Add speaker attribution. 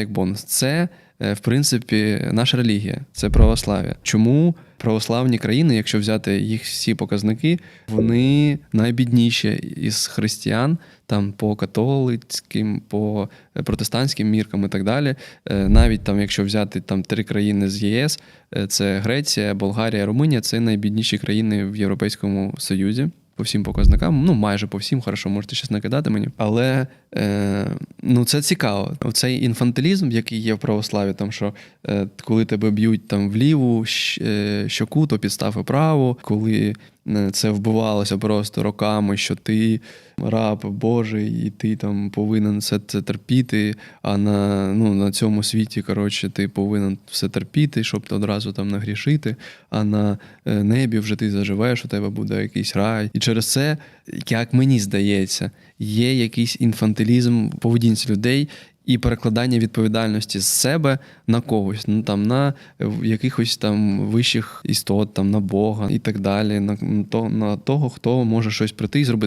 Speaker 1: як бонус. Це, е, в принципі, наша релігія, це православ'я. Чому православні країни, якщо взяти їх всі показники, вони найбідніші із християн, там по католицьким, по е, протестантським міркам і так далі. Е, Навіть там, якщо взяти там три країни з ЄС, це Греція, Болгарія, Румунія, це найбідніші країни в Європейському Союзі. По всім показникам, ну майже по всім, хорошо, можете щось накидати мені. Але е, ну це цікаво. Цей інфантилізм, який є в православі, там що е, коли тебе б'ють там в ліву щ- е, щоку, то підстав і праву, коли е, це вбивалося просто роками, що ти раб Божий, і ти там повинен все це терпіти. А на, ну, на цьому світі, коротше, ти повинен все терпіти, щоб одразу там нагрішити. А на е, небі вже ти заживеш, у тебе буде якийсь рай. І через це, як мені здається, є якийсь інфантилізм в поведінці людей. І перекладання відповідальності з себе на когось, ну там на е, якихось там вищих істот, там на Бога і так далі, на, на того, хто може щось прийти і зробити.